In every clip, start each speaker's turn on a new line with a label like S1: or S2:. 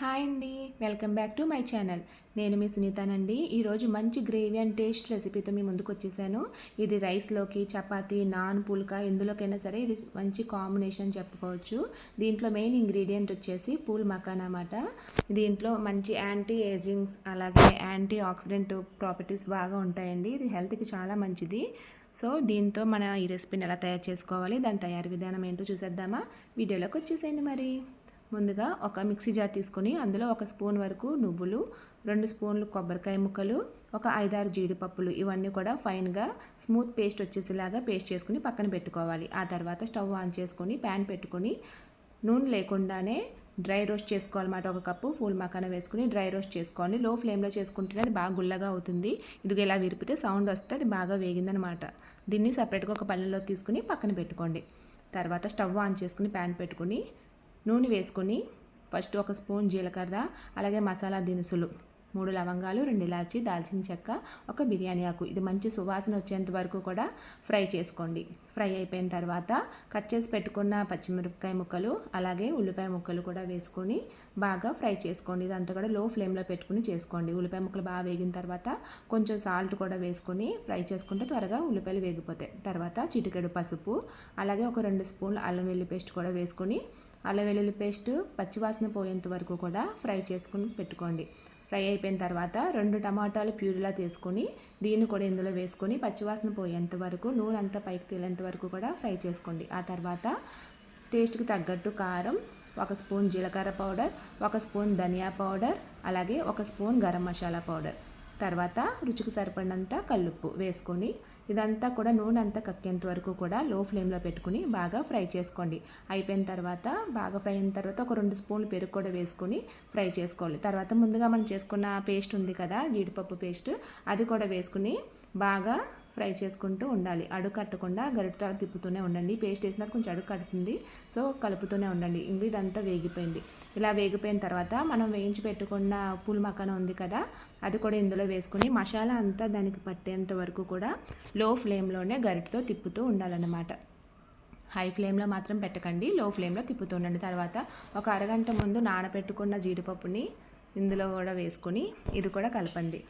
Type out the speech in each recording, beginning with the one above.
S1: Hi అండి. Welcome back to my channel. నేను మీ సునీతానండి. ఈరోజు మంచి గ్రేవీ అండ్ టేస్ట్ రెసిపీతో మీ ముందుకు వచ్చేసాను. ఇది రైస్లోకి చపాతి నాన్ పుల్కా ఎందులోకైనా సరే ఇది మంచి కాంబినేషన్ చెప్పుకోవచ్చు. దీంట్లో మెయిన్ ఇంగ్రీడియంట్ వచ్చేసి పూల్ మకాన్ అన్నమాట. దీంట్లో మంచి యాంటీ ఏజింగ్స్ అలాగే యాంటీ ఆక్సిడెంట్ ప్రాపర్టీస్ బాగా ఉంటాయండి. ఇది హెల్త్కి చాలా మంచిది. సో దీంతో మన ఈ రెసిపీని ఎలా తయారు చేసుకోవాలి దాని తయారీ విధానం ఏంటో చూసేద్దామా? వీడియోలోకి వచ్చేసేయండి మరి. ముందుగా ఒక మిక్సీ జార్ తీసుకొని అందులో ఒక స్పూన్ వరకు నువ్వులు రెండు స్పూన్లు కొబ్బరికాయ ముక్కలు ఒక ఐదారు జీడిపప్పులు ఇవన్నీ కూడా ఫైన్గా స్మూత్ పేస్ట్ వచ్చేసేలాగా పేస్ట్ చేసుకుని పక్కన పెట్టుకోవాలి. ఆ తర్వాత స్టవ్ ఆన్ చేసుకొని ప్యాన్ పెట్టుకొని నూనె లేకుండానే డ్రై రోస్ట్ చేసుకోవాలన్నమాట. ఒక కప్పు పూల్ మకాన వేసుకుని డ్రై రోస్ట్ చేసుకోండి లో ఫ్లేమ్లో చేసుకుంటేనే అది బాగా గుల్లగా అవుతుంది. ఇదిగో ఇలా విరిపితే సౌండ్ వస్తే అది బాగా వేగిందనమాట దీన్ని సపరేట్గా ఒక పళ్ళెలో తీసుకుని పక్కన పెట్టుకోండి. తర్వాత స్టవ్ ఆన్ చేసుకుని ప్యాన్ పెట్టుకుని నూనె వేసుకొని ఫస్ట్ ఒక స్పూన్ జీలకర్ర అలాగే మసాలా దినుసులు మూడు లవంగాలు రెండు ఇలాచి దాల్చిన చెక్క ఒక బిర్యానీ ఆకు. ఇది మంచి సువాసన వచ్చేంత వరకు కూడా ఫ్రై చేసుకోండి. ఫ్రై అయిపోయిన తర్వాత కట్ చేసి పెట్టుకున్న పచ్చిమిరపకాయ ముక్కలు అలాగే ఉల్లిపాయ ముక్కలు కూడా వేసుకొని బాగా ఫ్రై చేసుకోండి. ఇదంతా కూడా లో ఫ్లేమ్లో పెట్టుకుని చేసుకోండి. ఉల్లిపాయ ముక్కలు బాగా వేగిన తర్వాత కొంచెం సాల్ట్ కూడా వేసుకొని ఫ్రై చేసుకుంటే త్వరగా ఉల్లిపాయలు వేగిపోతాయి. తర్వాత చిటికెడు పసుపు అలాగే ఒక రెండు స్పూన్లు అల్లం వెల్లి పేస్ట్ కూడా వేసుకొని అల్లం వెల్లుల్లి పేస్ట్ పచ్చివాసన పోయేంత వరకు కూడా ఫ్రై చేసుకుని పెట్టుకోండి. ఫ్రై అయిపోయిన తర్వాత రెండు టమాటాలు ప్యూరిలా చేసుకొని దీన్ని కూడా ఇందులో వేసుకొని పచ్చివాసన పోయేంత వరకు నూనె అంతా పైకి తేలేంత వరకు కూడా ఫ్రై చేసుకోండి. ఆ తర్వాత టేస్ట్కి తగ్గట్టు కారం ఒక స్పూన్ జీలకర్ర పౌడర్ ఒక స్పూన్ ధనియా పౌడర్ అలాగే ఒక స్పూన్ గరం మసాలా పౌడర్. తర్వాత రుచికి సరిపడినంత కల్లుప్పు వేసుకొని ఇదంతా కూడా నూనె అంతా కక్కేంత వరకు కూడా లో ఫ్లేమ్లో పెట్టుకుని బాగా ఫ్రై చేసుకోండి. అయిపోయిన తర్వాత బాగా ఫ్రై అయిన తర్వాత ఒక రెండు స్పూన్లు పెరుగు కూడా వేసుకొని ఫ్రై చేసుకోవాలి. తర్వాత ముందుగా మనం చేసుకున్న పేస్ట్ ఉంది కదా జీడిపప్పు పేస్ట్ అది కూడా వేసుకుని బాగా ఫ్రై చేసుకుంటూ ఉండాలి. అడుగు కట్టకుండా గరిటతో తిప్పుతూనే ఉండండి. పేస్ట్ వేసినప్పుడు కొంచెం అడుగు కడుతుంది. సో కలుపుతూనే ఉండండి. ఇంక ఇదంతా వేగిపోయింది. ఇలా వేగిపోయిన తర్వాత మనం వేయించి పెట్టుకున్న పూల మక్కన ఉంది కదా అది కూడా ఇందులో వేసుకుని మసాలా అంతా దానికి పట్టేంత వరకు కూడా లో ఫ్లేమ్లోనే గరిటతో తిప్పుతూ ఉండాలన్నమాట. హై ఫ్లేమ్లో మాత్రం పెట్టకండి. లో ఫ్లేమ్లో తిప్పుతూ ఉండండి. తర్వాత ఒక అరగంట ముందు నానబెట్టుకున్న జీడిపప్పుని ఇందులో కూడా వేసుకొని ఇది కూడా కలపండి.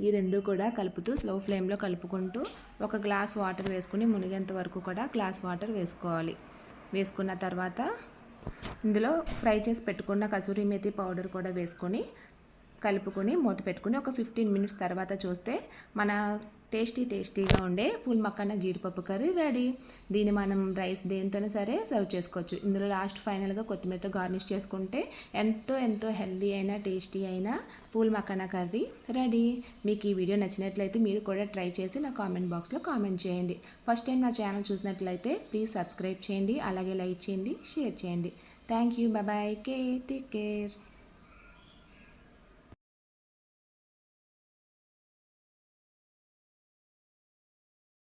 S1: ఈ రెండు కూడా కలుపుతూ స్లో ఫ్లేమ్లో కలుపుకుంటూ ఒక గ్లాస్ వాటర్ వేసుకుని మునిగేంత వరకు కూడా గ్లాస్ వాటర్ వేసుకోవాలి. వేసుకున్న తర్వాత ఇందులో ఫ్రై చేసి పెట్టుకున్న కసూరి మెతి పౌడర్ కూడా వేసుకొని కలుపుకొని మూత పెట్టుకుని ఒక ఫిఫ్టీన్ మినిట్స్ తర్వాత చూస్తే మన టేస్టీ టేస్టీగా ఉండే పూల్ మక్కన జీడిపప్పు కర్రీ రెడీ దీన్ని మనం రైస్ దేనితోనే సరే సర్వ్ చేసుకోవచ్చు. ఇందులో లాస్ట్ ఫైనల్గా కొత్తిమీరతో గార్నిష్ చేసుకుంటే ఎంతో ఎంతో హెల్దీ అయినా టేస్టీ అయినా పూల్ మక్కన కర్రీ రెడీ మీకు ఈ వీడియో నచ్చినట్లయితే మీరు కూడా ట్రై చేసి నా కామెంట్ బాక్స్లో కామెంట్ చేయండి. ఫస్ట్ టైం నా ఛానల్ చూసినట్లయితే ప్లీజ్ సబ్స్క్రైబ్ చేయండి. అలాగే లైక్ చేయండి షేర్ చేయండి. థ్యాంక్ యూ బాయ్ కే టేక్ కేర్